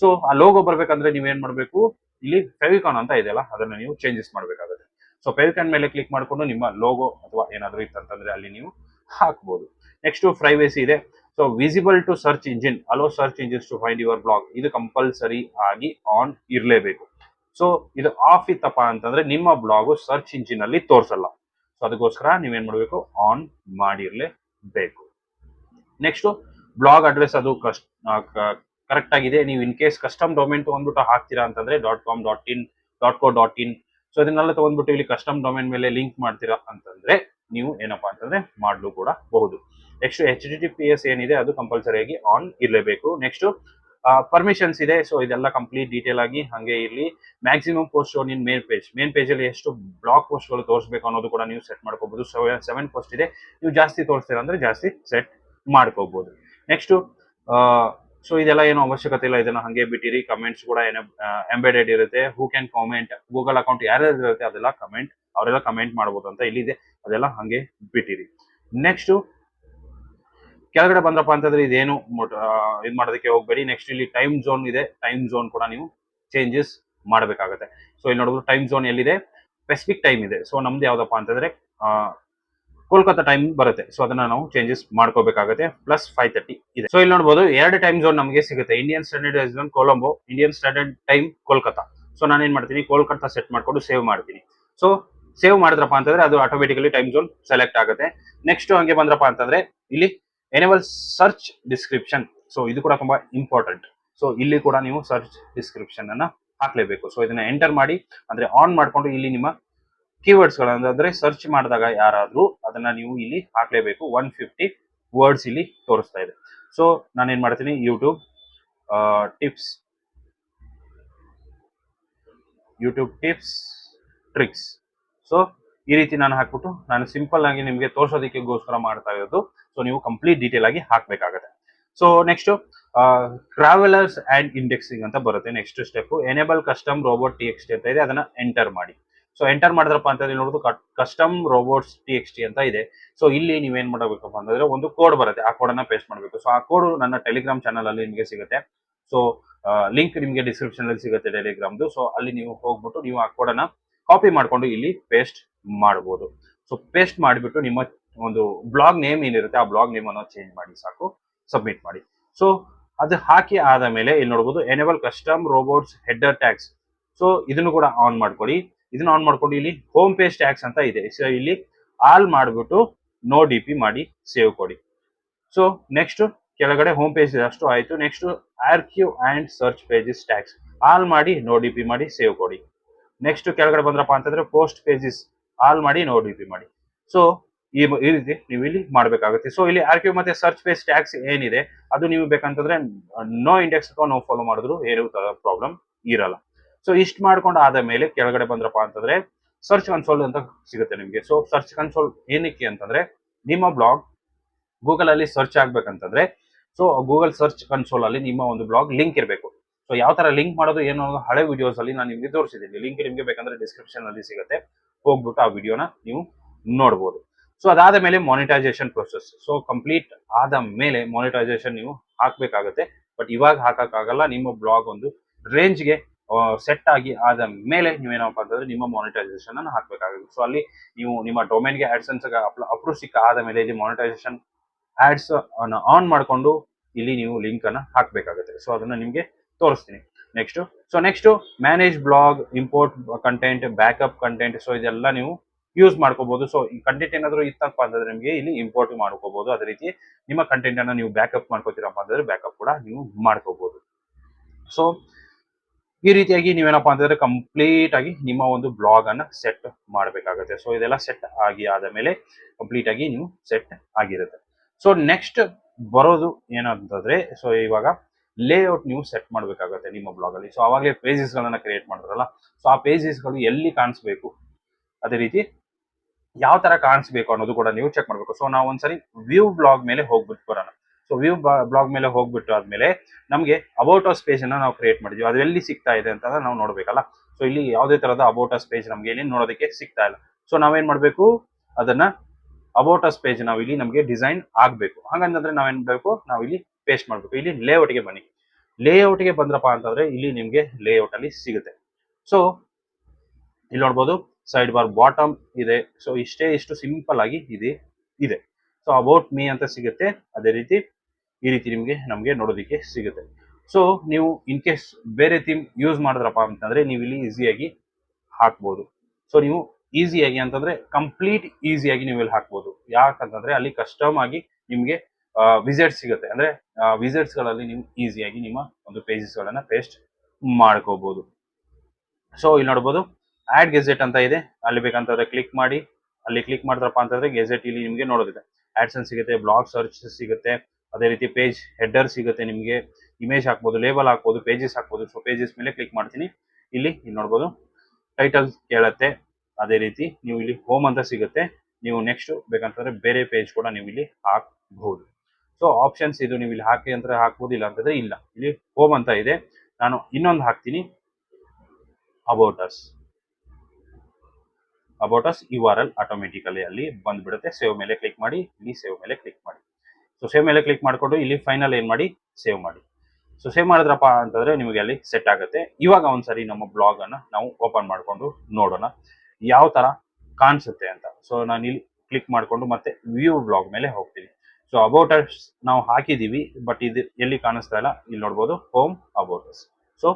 ಸೊ ಆ ಲೋಗೋ ಬರ್ಬೇಕಂದ್ರೆ ನೀವೇನ್ ಮಾಡ್ಬೇಕು? ಇಲ್ಲಿ ಫೆವಿಕಾನ್ ಅಂತ ಇದೆಯಲ್ಲ, ಅದನ್ನ ನೀವು ಚೇಂಜಸ್ ಮಾಡ್ಬೇಕಾಗುತ್ತೆ. ಸೊ ಪೇಲ್ಕನ್ ಮೇಲೆ ಕ್ಲಿಕ್ ಮಾಡಿಕೊಂಡು ನಿಮ್ಮ ಲೋಗೋ ಅಥವಾ ಏನಾದರೂ ಇತ್ತಂತಂದ್ರೆ ಅಲ್ಲಿ ನೀವು ಹಾಕ್ಬೋದು. ನೆಕ್ಸ್ಟ್ ಪ್ರೈವೇಸಿ ಇದೆ. So visible to search engine allow search engines to find your blog ಇದು ಕಂಪಲ್ಸರಿ ಆಗಿ ಆನ್ ಇರಲೇಬೇಕು. ಸೊ ಇದು ಆಫ್ ಇತ್ತಪ್ಪ ಅಂತಂದ್ರೆ ನಿಮ್ಮ ಬ್ಲಾಗು ಸರ್ಚ್ ಇಂಜಿನ್ ಅಲ್ಲಿ ತೋರಿಸಲ್ಲ. ಸೊ ಅದಕ್ಕೋಸ್ಕರ ನೀವೇನ್ ಮಾಡಬೇಕು? ಆನ್ ಮಾಡಿರ್ಲೇಬೇಕು. ನೆಕ್ಸ್ಟ್ ಬ್ಲಾಗ್ ಅಡ್ರೆಸ್ ಅದು ಕರೆಕ್ಟ್ ಆಗಿದೆ. ನೀವು ಇನ್ ಕೇಸ್ ಕಸ್ಟಮ್ ಡೊಮೇನ್ ತಗೊಂಡ್ಬಿಟ್ಟು ಹಾಕ್ತೀರಾ ಅಂತಂದ್ರೆ dot com dot in dot co dot in so ಇದನ್ನೆಲ್ಲ ತಗೊಂಡ್ಬಿಟ್ಟು ಇಲ್ಲಿ ಕಸ್ಟಮ್ ಡೊಮೈನ್ ಮೇಲೆ ಲಿಂಕ್ ಮಾಡ್ತೀರಾ ಅಂತಂದ್ರೆ ನೀವು ಏನಪ್ಪಾ ಅಂತಂದ್ರೆ ಮಾಡ್ಲು ಕೂಡ ಬಹುದು. Next H T T P S ಏನಿದೆ ಅದು ಕಂಪಲ್ಸರಿ ಆಗಿ ಆನ್ ಇರಲೇಬೇಕು. ನೆಕ್ಸ್ಟ್ ಪರ್ಮಿಷನ್ಸ್ ಇದೆ. ಸೊ ಇದೆಲ್ಲ ಕಂಪ್ಲೀಟ್ ಡೀಟೇಲ್ ಆಗಿ ಹಂಗೆ ಇರಲಿ. ಮ್ಯಾಕ್ಸಿಮಮ್ ಪೋಸ್ಟ್ ಶೋ ನೀನ್ ಮೇನ್ ಪೇಜ್ ಮೇನ್ ಪೇಜ್ ಅಲ್ಲಿ ಎಷ್ಟು ಬ್ಲಾಗ್ ಪೋಸ್ಟ್ಗಳು ತೋರಿಸಬೇಕು ಅನ್ನೋದು ಕೂಡ ನೀವು ಸೆಟ್ ಮಾಡ್ಕೋಬಹುದು ಸೆವೆನ್ ಪೋಸ್ಟ್ ಇದೆ. ನೀವು ಜಾಸ್ತಿ ತೋರಿಸ್ತೀರಾ ಅಂದ್ರೆ ಜಾಸ್ತಿ ಸೆಟ್ ಮಾಡ್ಕೋಬಹುದು ನೆಕ್ಸ್ಟ್ ಸೊ ಇದೆಲ್ಲ ಏನು ಅವಶ್ಯಕತೆ ಇಲ್ಲ. ಇದನ್ನ ಹಂಗೆ ಬಿಟ್ಟಿರಿ. ಕಮೆಂಟ್ಸ್ ಕೂಡ ಏನೋ ಎಂಬೆಡೆಡ್ ಇರುತ್ತೆ. Who can comment Google account ಯಾರ್ಯಾರು ಇರುತ್ತೆ, ಅದೆಲ್ಲ ಕಮೆಂಟ್ ಅವರೆಲ್ಲ ಕಮೆಂಟ್ ಮಾಡ್ಬೋದು ಅಂತ ಇಲ್ಲಿದೆ ಅದೆಲ್ಲ ಹಂಗೆ ಬಿಟ್ಟಿರಿ. ನೆಕ್ಸ್ಟ್ ಕೆಳಗಡೆ ಬಂದ್ರಪ್ಪ ಅಂತಂದ್ರೆ ಇದೇನು ಇದು ಮಾಡೋದಕ್ಕೆ ಹೋಗ್ಬೇಡಿ. ನೆಕ್ಸ್ಟ್ ಇಲ್ಲಿ ಟೈಮ್ ಝೋನ್ ಇದೆ. ಟೈಮ್ ಝೋನ್ ಕೂಡ ನೀವು ಚೇಂಜಸ್ ಮಾಡಬೇಕಾಗುತ್ತೆ. ಸೊ ಇಲ್ಲಿ ನೋಡಿದ್ರು ಟೈಮ್ ಝೋನ್ ಎಲ್ಲಿದೆ? ಸ್ಪೆಸಿಫಿಕ್ ಟೈಮ್ ಇದೆ. ಸೊ ನಮ್ದು ಯಾವ್ದಪ್ಪ ಅಂತಂದ್ರೆ ಕೋಲ್ಕತ್ತಾ ಟೈಮ್ ಬರುತ್ತೆ. ಸೊ ಅದನ್ನ ನಾವು ಚೇಂಜಸ್ ಮಾಡ್ಕೋಬೇಕಾಗುತ್ತೆ. ಪ್ಲಸ್ ಫೈವ್ ತರ್ಟಿ ಇದೆ. ಸೊ ಇಲ್ಲಿ ನೋಡಬಹುದು ಎರಡು ಟೈಮ್ ಝೋನ್ ನಮಗೆ ಸಿಗುತ್ತೆ. Indian standard zone Colombo Indian standard time Kolkata so ನಾನು ಏನ್ ಮಾಡ್ತೀನಿ? ಕೋಲ್ಕತ್ತಾ ಸೆಟ್ ಮಾಡ್ಕೊಂಡು ಸೇವ್ ಮಾಡ್ತೀನಿ. ಸೊ ಸೇವ್ ಮಾಡಿದ್ರಪ್ಪ ಅಂತಂದ್ರೆ ಅದು ಆಟೋಮೆಟಿಕಲಿ ಟೈಮ್ ಝೋನ್ ಸೆಲೆಕ್ಟ್ ಆಗುತ್ತೆ. ನೆಕ್ಸ್ಟ್ ಹಂಗೆ ಬಂದ್ರಪ್ಪ ಅಂತಂದ್ರೆ ಇಲ್ಲಿ ಎನೇಬಲ್ ಸರ್ಚ್ ಡಿಸ್ಕ್ರಿಪ್ಷನ್ ಸೊ ಇದು ಕೂಡ ತುಂಬಾ ಇಂಪಾರ್ಟೆಂಟ್ ಸೊ ಇಲ್ಲಿ ಕೂಡ ನೀವು ಸರ್ಚ್ ಡಿಸ್ಕ್ರಿಪ್ಷನ್ ಅನ್ನ ಹಾಕ್ಲೇಬೇಕು. ಸೊ ಇದನ್ನ ಎಂಟರ್ ಮಾಡಿ, ಅಂದ್ರೆ ಆನ್ ಮಾಡ್ಕೊಂಡು ಇಲ್ಲಿ ನಿಮ್ಮ ಕೀವರ್ಡ್ಸ್ ಅಂದ್ರೆ ಸರ್ಚ್ ಮಾಡಿದಾಗ ಯಾರಾದ್ರೂ ಅದನ್ನ ನೀವು ಇಲ್ಲಿ ಹಾಕ್ಲೇಬೇಕು. ಒನ್ ಫಿಫ್ಟಿ ವರ್ಡ್ಸ್ ಇಲ್ಲಿ ತೋರಿಸ್ತಾ ಇದೆ. ಸೊ ನಾನು ಏನ್ ಮಾಡ್ತೀನಿ YouTube tips YouTube tips tricks so ಈ ರೀತಿ ನಾನು ಹಾಕ್ಬಿಟ್ಟು ನಾನು ಸಿಂಪಲ್ ಆಗಿ ನಿಮಗೆ ತೋರಿಸೋದಕ್ಕೆಗೋಸ್ಕರ ಮಾಡ್ತಾ ಇರೋದು. ಸೊ ನೀವು ಕಂಪ್ಲೀಟ್ ಡೀಟೇಲ್ ಆಗಿ ಹಾಕ್ಬೇಕಾಗತ್ತೆ. So next crawlers and indexing ಅಂತ ಬರುತ್ತೆ. Next step enable custom robot T X T ಅಂತ ಇದೆ. ಅದನ್ನ ಎಂಟರ್ ಮಾಡಿ. ಸೊ ಎಂಟರ್ ಮಾಡಿದ್ರಪ್ಪ ಅಂತ ನೋಡೋದು custom robots T X T ಅಂತ ಇದೆ. ಸೊ ಇಲ್ಲಿ ನೀವೇನ್ ಮಾಡಬೇಕಪ್ಪ ಅಂತಂದ್ರೆ ಒಂದು ಕೋಡ್ ಬರುತ್ತೆ. ಆ ಕೋಡ್ ಅನ್ನ ಪೇಸ್ಟ್ ಮಾಡಬೇಕು. ಸೊ ಆ ಕೋಡ್ ನನ್ನ ಟೆಲಿಗ್ರಾಮ್ ಚಾನಲ್ ಅಲ್ಲಿ ನಿಮಗೆ ಸಿಗುತ್ತೆ. ಸೊ ಲಿಂಕ್ ನಿಮಗೆ ಡಿಸ್ಕ್ರಿಪ್ಷನ್ ಅಲ್ಲಿ ಸಿಗುತ್ತೆ ಟೆಲಿಗ್ರಾಮ್ದು ಸೊ ಅಲ್ಲಿ ನೀವು ಹೋಗ್ಬಿಟ್ಟು ನೀವು ಆ ಕೋಡ್ ಅನ್ನ ಕಾಪಿ ಮಾಡ್ಕೊಂಡು ಇಲ್ಲಿ ಪೇಸ್ಟ್ ಮಾಡಬಹುದು ಸೊ ಪೇಸ್ಟ್ ಮಾಡಿಬಿಟ್ಟು ನಿಮ್ಮ ಒಂದು ಬ್ಲಾಗ್ ನೇಮ್ ಏನಿರುತ್ತೆ, ಆ ಬ್ಲಾಗ್ ನೇಮ್ ಅನ್ನು ಚೇಂಜ್ ಮಾಡಿ, ಸಾಕು. ಸಬ್ಮಿಟ್ ಮಾಡಿ. ಸೊ ಅದು ಹಾಕಿ ಆದ ಮೇಲೆ ಇಲ್ಲಿ ನೋಡಬಹುದು enable custom robots header tags so ಇದನ್ನು ಕೂಡ ಆನ್ ಮಾಡ್ಕೊಳ್ಳಿ ಇದನ್ನ ಆನ್ ಮಾಡ್ಕೊಂಡು ಇಲ್ಲಿ ಹೋಮ್ ಪೇಜ್ ಟ್ಯಾಕ್ಸ್ ಅಂತ ಇದೆ. ಸೊ ಇಲ್ಲಿ ಆಲ್ ಮಾಡಿಬಿಟ್ಟು ನೋ ಡಿ ಪಿ ಮಾಡಿ ಸೇವ್ ಕೊಡಿ. ಸೊ ನೆಕ್ಸ್ಟ್ ಕೆಳಗಡೆ ಹೋಮ್ ಪೇಜ್ ಅಷ್ಟು ಆಯ್ತು. Next archive and search pages tags all ಮಾಡಿ ನೋ ಡಿ ಪಿ ಮಾಡಿ ಸೇವ್ ಕೊಡಿ. ನೆಕ್ಸ್ಟ್ ಕೆಳಗಡೆ ಬಂದ್ರಪ್ಪ ಅಂತಂದ್ರೆ ಪೋಸ್ಟ್ ಪೇಜಸ್ ಆಲ್ ಮಾಡಿ ನೋ ಡಿ ಪಿ ಮಾಡಿ. ಸೊ ಈ ಈ ರೀತಿ ನೀವು ಇಲ್ಲಿ ಮಾಡಬೇಕಾಗುತ್ತೆ. ಸೊ ಇಲ್ಲಿ ಆರ್ ಕ್ಯೂ ಮತ್ತೆ ಸರ್ಚ್ ಪೇಜ್ ಟ್ಯಾಕ್ಸ್ ಏನಿದೆ? ಅದು ನೀವು ಬೇಕಂತಂದ್ರೆ ನೋ ಇಂಡೆಕ್ಸ್ ಅಥವಾ ನೋ ಫಾಲೋ ಮಾಡಿದ್ರು ಏನೂ ಪ್ರಾಬ್ಲಮ್ ಇರಲ್ಲ. ಸೊ ಇಷ್ಟು ಮಾಡ್ಕೊಂಡು ಆದ ಮೇಲೆ ಕೆಳಗಡೆ ಬಂದ್ರಪ್ಪ ಅಂತಂದ್ರೆ ಸರ್ಚ್ ಕನ್ಸೋಲ್ ಅಂತ ಸಿಗುತ್ತೆ ನಿಮಗೆ. ಸೊ ಸರ್ಚ್ ಕನ್ಸೋಲ್ ಏನಕ್ಕೆ ಅಂತಂದ್ರೆ ನಿಮ್ಮ ಬ್ಲಾಗ್ ಗೂಗಲ್ ಅಲ್ಲಿ ಸರ್ಚ್ ಆಗ್ಬೇಕಂತಂದ್ರೆ ಸೊ ಗೂಗಲ್ ಸರ್ಚ್ ಕನ್ಸೋಲ್ ಅಲ್ಲಿ ನಿಮ್ಮ ಒಂದು ಬ್ಲಾಗ್ ಲಿಂಕ್ ಇರಬೇಕು. ಸೊ ಯಾವ ತರ ಲಿಂಕ್ ಮಾಡೋದು ಏನು ಅನ್ನೋದು ಹಳೆ ವಿಡಿಯೋಸ್ ಅಲ್ಲಿ ನಾನು ನಿಮಗೆ ತೋರಿಸಿದ್ದೀನಿ. ಲಿಂಕ್ ನಿಮಗೆ ಬೇಕಂದ್ರೆ ಡಿಸ್ಕ್ರಿಪ್ಷನ್ ಅಲ್ಲಿ ಸಿಗುತ್ತೆ. ಹೋಗ್ಬಿಟ್ಟು ಆ ವಿಡಿಯೋನ ನೀವು ನೋಡ್ಬೋದು. ಸೊ ಅದಾದ ಮೇಲೆ ಮಾನಿಟೈಸೇಷನ್ ಪ್ರೊಸೆಸ್ ಸೊ ಕಂಪ್ಲೀಟ್ ಆದ ಮೇಲೆ ಮಾನಿಟೈಸೇಷನ್ ನೀವು ಹಾಕಬೇಕಾಗುತ್ತೆ. ಬಟ್ ಇವಾಗ ಹಾಕಕ್ಕಾಗಲ್ಲ. ನಿಮ್ಮ ಬ್ಲಾಗ್ ಒಂದು ರೇಂಜ್ಗೆ ಸೆಟ್ ಆಗಿ ಆದ ಮೇಲೆ ನೀವೇನಪ್ಪ ಅಂತಂದ್ರೆ ನಿಮ್ಮ ಮಾನಿಟೈಸೇಷನ್ ಅನ್ನು ಹಾಕಬೇಕಾಗುತ್ತೆ. ಸೊ ಅಲ್ಲಿ ನೀವು ನಿಮ್ಮ ಡೊಮೇನ್ಗೆ ಆಡ್ಸನ್ಸ್ ಅಪ್ರೂವ್ ಸಿಕ್ಕ ಆದ ಮೇಲೆ ಇಲ್ಲಿ ಮಾನಿಟೈಸೇಷನ್ ಆಡ್ಸ್ ಅನ್ನು ಆನ್ ಮಾಡಿಕೊಂಡು ಇಲ್ಲಿ ನೀವು ಲಿಂಕ್ ಅನ್ನು ಹಾಕಬೇಕಾಗುತ್ತೆ. ಸೊ ಅದನ್ನ ನಿಮಗೆ ತೋರಿಸ್ತೀನಿ. Next so next manage blog import content backup content so ಇದೆಲ್ಲ ನೀವು ಯೂಸ್ ಮಾಡ್ಕೋಬಹುದು ಸೊ ಈ ಕಂಟೆಂಟ್ ಏನಾದ್ರು ಇತ್ತಪ್ಪ ಅಂತಂದ್ರೆ ನಿಮಗೆ ಇಲ್ಲಿ ಇಂಪೋರ್ಟ್ ಮಾಡ್ಕೋಬಹುದು ಅದೇ ರೀತಿ ನಿಮ್ಮ ಕಂಟೆಂಟ್ ಅನ್ನು ನೀವು ಬ್ಯಾಕಪ್ ಮಾಡ್ಕೋತೀರಪ್ಪ ಅಂತಂದ್ರೆ ಬ್ಯಾಕಪ್ ಕೂಡ ನೀವು ಮಾಡ್ಕೋಬಹುದು ಸೊ ಈ ರೀತಿಯಾಗಿ ನೀವೇನಪ್ಪ ಅಂತಂದ್ರೆ ಕಂಪ್ಲೀಟ್ ಆಗಿ ನಿಮ್ಮ ಒಂದು ಬ್ಲಾಗ್ ಅನ್ನ ಸೆಟ್ ಮಾಡಬೇಕಾಗುತ್ತೆ. ಸೊ ಇದೆಲ್ಲ ಸೆಟ್ ಆಗಿ ಆದ ಮೇಲೆ ಕಂಪ್ಲೀಟ್ ಆಗಿ ನೀವು ಸೆಟ್ ಆಗಿರುತ್ತೆ. ಸೊ ನೆಕ್ಸ್ಟ್ ಬರೋದು ಏನಂತಂದ್ರೆ ಸೊ ಇವಾಗ ಲೇಔಟ್ ನೀವು ಸೆಟ್ ಮಾಡಬೇಕಾಗುತ್ತೆ ನಿಮ್ಮ ಬ್ಲಾಗ್ ಅಲ್ಲಿ. ಸೊ ಅವಾಗಲೇ ಪೇಜಸ್ ಗಳನ್ನ ಕ್ರಿಯೇಟ್ ಮಾಡಿದ್ರಲ್ಲ ಸೊ ಆ ಪೇಜಸ್ಗಳು ಗಳು ಎಲ್ಲಿ ಕಾಣಿಸ್ಬೇಕು? ಅದೇ ರೀತಿ ಯಾವ ತರ ಕಾಣಿಸ್ಬೇಕು ಅನ್ನೋದು ಕೂಡ ನೀವು ಚೆಕ್ ಮಾಡಬೇಕು. ಸೊ ನಾವು ಒಂದ್ಸರಿ ವ್ಯೂ ಬ್ಲಾಗ್ ಮೇಲೆ ಹೋಗ್ಬಿಟ್ಟು ಬರೋಣ. ಸೊ ವ್ಯೂ ಬ್ಲಾಗ್ ಮೇಲೆ ಹೋಗ್ಬಿಟ್ಟು ಆದ್ಮೇಲೆ ನಮಗೆ ಅಬೌಟ್ ಅಸ್ ಸ್ಪೇಸ್ ಅನ್ನ ನಾವು ಕ್ರಿಯೇಟ್ ಮಾಡಿದ್ವಿ. ಅದು ಎಲ್ಲಿ ಸಿಗ್ತಾ ಇದೆ ಅಂತ ನಾವು ನೋಡ್ಬೇಕಲ್ಲ. ಸೊ ಇಲ್ಲಿ ಯಾವುದೇ ತರದ ಅಬೌಟ್ ಅಸ್ ಪೇಜ್ ನಮಗೆ ಇಲ್ಲಿ ನೋಡೋದಕ್ಕೆ ಸಿಗ್ತಾ ಇಲ್ಲ. ಸೊ ನಾವೇನ್ ಮಾಡ್ಬೇಕು? ಅದನ್ನ ಅಬೌಟ್ ಅಸ್ ಪೇಜ್ ನಾವು ಇಲ್ಲಿ ನಮಗೆ ಡಿಸೈನ್ ಆಗಬೇಕು. ಹಾಗಂತಂದ್ರೆ ನಾವೇನ್ ಬೇಕು ನಾವು ಇಲ್ಲಿ ಪೇಸ್ಟ್ ಮಾಡ್ಬೇಕು. ಇಲ್ಲಿ ಲೇಔಟ್ಗೆ ಬನ್ನಿ. ಲೇಔಟ್ಗೆ ಬಂದ್ರಪ್ಪ ಅಂತಂದ್ರೆ ಇಲ್ಲಿ ನಿಮ್ಗೆ ಲೇಔಟ್ ಅಲ್ಲಿ ಸಿಗುತ್ತೆ. ಸೊ ಇಲ್ಲಿ ನೋಡ್ಬೋದು ಸೈಡ್ ಬಾರ್ ಬಾಟಮ್ ಇದೆ. ಸೊ ಇಷ್ಟೇ ಇಷ್ಟು ಸಿಂಪಲ್ ಆಗಿ ಇದೆ ಇದೆ. ಸೊ ಅಬೌಟ್ ಮೀ ಅಂತ ಸಿಗುತ್ತೆ. ಅದೇ ರೀತಿ ಈ ರೀತಿ ನಿಮಗೆ ನಮಗೆ ನೋಡೋದಕ್ಕೆ ಸಿಗುತ್ತೆ. ಸೊ ನೀವು ಇನ್ ಕೇಸ್ ಬೇರೆ ಥೀಮ್ ಯೂಸ್ ಮಾಡಿದ್ರಪ್ಪ ಅಂತಂದರೆ ನೀವು ಇಲ್ಲಿ ಈಸಿಯಾಗಿ ಹಾಕ್ಬೋದು. ಸೊ ನೀವು ಈಸಿಯಾಗಿ ಅಂತಂದರೆ ಕಂಪ್ಲೀಟ್ ಈಸಿಯಾಗಿ ನೀವು ಇಲ್ಲಿ ಹಾಕ್ಬೋದು. ಯಾಕಂತಂದರೆ ಅಲ್ಲಿ ಕಸ್ಟಮ್ ಆಗಿ ನಿಮಗೆ ವಿಸಿಟ್ಸ್ ಸಿಗುತ್ತೆ. ಅಂದರೆ ವಿಸಿಟ್ಸ್ಗಳಲ್ಲಿ ನೀವು ಈಸಿಯಾಗಿ ನಿಮ್ಮ ಒಂದು ಪೇಜಸ್ಗಳನ್ನು ಪೇಸ್ಟ್ ಮಾಡ್ಕೋಬೋದು. ಸೊ ಇಲ್ಲಿ ನೋಡ್ಬೋದು ಆ್ಯಡ್ ಗೆಜೆಟ್ ಅಂತ ಇದೆ. ಅಲ್ಲಿ ಬೇಕಂತಂದರೆ ಕ್ಲಿಕ್ ಮಾಡಿ, ಅಲ್ಲಿ ಕ್ಲಿಕ್ ಮಾಡಿದ್ರಪ್ಪ ಅಂತಂದ್ರೆ ಗೆಜೆಟ್ ಇಲ್ಲಿ ನಿಮಗೆ ನೋಡೋದಿದೆ. ಆಡ್ಸನ್ ಸಿಗುತ್ತೆ ಬ್ಲಾಗ್ ಸರ್ಚ್ ಸಿಗುತ್ತೆ. ಅದೇ ರೀತಿ ಪೇಜ್ ಹೆಡ್ಡರ್ ಸಿಗುತ್ತೆ ನಿಮಗೆ. ಇಮೇಜ್ ಹಾಕ್ಬೋದು ಲೇಬಲ್ ಹಾಕ್ಬೋದು ಪೇಜಸ್ ಹಾಕ್ಬೋದು. ಸೊ ಪೇಜಸ್ ಮೇಲೆ ಕ್ಲಿಕ್ ಮಾಡ್ತೀನಿ. ಇಲ್ಲಿ ಇಲ್ಲಿ ನೋಡ್ಬೋದು. ಟೈಟಲ್ ಕೇಳುತ್ತೆ. ಅದೇ ರೀತಿ ನೀವು ಇಲ್ಲಿ ಹೋಮ್ ಅಂತ ಸಿಗುತ್ತೆ. ನೀವು ನೆಕ್ಸ್ಟ್ ಬೇಕಂತಂದ್ರೆ ಬೇರೆ ಪೇಜ್ ಕೂಡ ನೀವು ಇಲ್ಲಿ ಹಾಕಬಹುದು ಸೊ ಆಪ್ಷನ್ಸ್ ಇದು ನೀವು ಇಲ್ಲಿ ಹಾಕಿ ಅಂತ ಹಾಕ್ಬೋದು, ಇಲ್ಲ ಅಂತಂದ್ರೆ ಇಲ್ಲ. ಇಲ್ಲಿ ಹೋಮ್ ಅಂತ ಇದೆ. ನಾನು ಇನ್ನೊಂದು ಹಾಕ್ತೀನಿ. About us about us U R L automatically ಅಲ್ಲಿ ಬಂದ್ಬಿಡುತ್ತೆ. ಸೇವ್ ಮೇಲೆ ಕ್ಲಿಕ್ ಮಾಡಿ. ಇಲ್ಲಿ ಸೇವ್ ಮೇಲೆ ಕ್ಲಿಕ್ ಮಾಡಿ. ಸೊ ಸೇವ್ ಮೇಲೆ ಕ್ಲಿಕ್ ಮಾಡಿಕೊಂಡು ಇಲ್ಲಿ ಫೈನಲ್ ಏನ್ ಮಾಡಿ ಸೇವ್ ಮಾಡಿ. ಸೊ ಸೇವ್ ಮಾಡಿದ್ರಪ್ಪ ಅಂತಂದ್ರೆ ನಿಮಗೆ ಅಲ್ಲಿ ಸೆಟ್ ಆಗುತ್ತೆ. ಇವಾಗ ಒಂದ್ಸರಿ ನಮ್ಮ ಬ್ಲಾಗ್ ಅನ್ನ ನಾವು ಓಪನ್ ಮಾಡ್ಕೊಂಡು ನೋಡೋಣ. ಯಾವ ತರ ಕಾಣಿಸುತ್ತೆ ಅಂತ. ಸೊ ನಾನು ಇಲ್ಲಿ ಕ್ಲಿಕ್ ಮಾಡಿಕೊಂಡು ಮತ್ತೆ ವ್ಯೂ ಬ್ಲಾಗ್ ಮೇಲೆ ಹೋಗ್ತೀನಿ. ಸೊ ಅಬೌಟ್ ಅಸ್ ನಾವು ಹಾಕಿದೀವಿ ಬಟ್ ಇದು ಎಲ್ಲಿ ಕಾಣಿಸ್ತಾ ಇಲ್ಲ, ಇಲ್ಲಿ ನೋಡ್ಬೋದು home about us so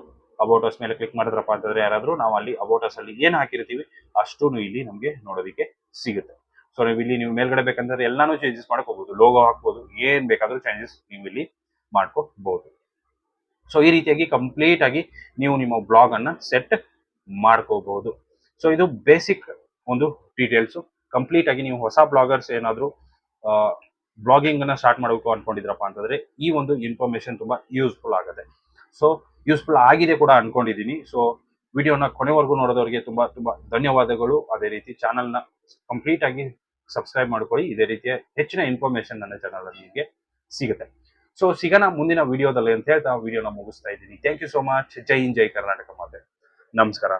about us ಮೇಲೆ ಕ್ಲಿಕ್ ಮಾಡಿದ್ರಪ್ಪ ಅಂತಂದ್ರೆ ಯಾರಾದರೂ ನಾವು ಅಲ್ಲಿ ಅಬೌಟ್ ಅಲ್ಲಿ ಏನು ಹಾಕಿರ್ತೀವಿ ಅಷ್ಟು ಇಲ್ಲಿ ನಮಗೆ ನೋಡೋದಕ್ಕೆ ಸಿಗುತ್ತೆ. ಸೊ ನೀವು ಇಲ್ಲಿ ನೀವು ಮೇಲ್ಗಡೆ ಬೇಕಂದ್ರೆ ಎಲ್ಲಾನು ಚೇಂಜಸ್ ಮಾಡ್ಕೋಬಹುದು ಲೋಗೋ ಹಾಕ್ಬೋದು. ಏನ್ ಬೇಕಾದ್ರೂ ಚೇಂಜಸ್ ನೀವು ಇಲ್ಲಿ ಮಾಡ್ಕೋಬಹುದು ಸೊ ಈ ರೀತಿಯಾಗಿ ಕಂಪ್ಲೀಟ್ ಆಗಿ ನೀವು ನಿಮ್ಮ ಬ್ಲಾಗ್ ಅನ್ನ ಸೆಟ್ ಮಾಡ್ಕೋಬಹುದು ಸೊ ಇದು ಬೇಸಿಕ್ ಒಂದು ಡೀಟೇಲ್ಸ್ ಕಂಪ್ಲೀಟ್ ಆಗಿ ನೀವು ಹೊಸ ಬ್ಲಾಗರ್ಸ್ ಏನಾದ್ರು ಬ್ಲಾಗಿಂಗ್ ಅನ್ನ ಸ್ಟಾರ್ಟ್ ಮಾಡಬೇಕು ಅನ್ಕೊಂಡಿದ್ರಪ್ಪ ಅಂತಂದ್ರೆ ಈ ಒಂದು ಇನ್ಫಾರ್ಮೇಶನ್ ತುಂಬಾ ಯೂಸ್ಫುಲ್ ಆಗುತ್ತೆ. ಸೊ ಯೂಸ್ಫುಲ್ ಆಗಿದೆ ಕೂಡ ಅನ್ಕೊಂಡಿದ್ದೀನಿ ಸೊ ವಿಡಿಯೋನ ಕೊನೆವರೆಗೂ ನೋಡೋದವರಿಗೆ ತುಂಬಾ ತುಂಬಾ ಧನ್ಯವಾದಗಳು. ಅದೇ ರೀತಿ ಚಾನಲ್ನ ಕಂಪ್ಲೀಟ್ ಆಗಿ ಸಬ್ಸ್ಕ್ರೈಬ್ ಮಾಡ್ಕೊಳ್ಳಿ. ಇದೇ ರೀತಿಯ ಹೆಚ್ಚಿನ ಇನ್ಫಾರ್ಮೇಶನ್ ನನ್ನ ಚಾನಲ್ ಅಲ್ಲಿ ನಿಮಗೆ ಸಿಗುತ್ತೆ. ಸೊ ಸಿಗೋಣ ಮುಂದಿನ ವಿಡಿಯೋದಲ್ಲಿ ಅಂತ ಹೇಳ್ತಾ ವಿಡಿಯೋನ ಮುಗಿಸ್ತಾ ಇದ್ದೀನಿ. ಥ್ಯಾಂಕ್ ಯು ಸೋ ಮಚ್ ಜೈ ಇನ್ ಜೈ ಕರ್ನಾಟಕ ಮಾತೆ. ನಮಸ್ಕಾರ.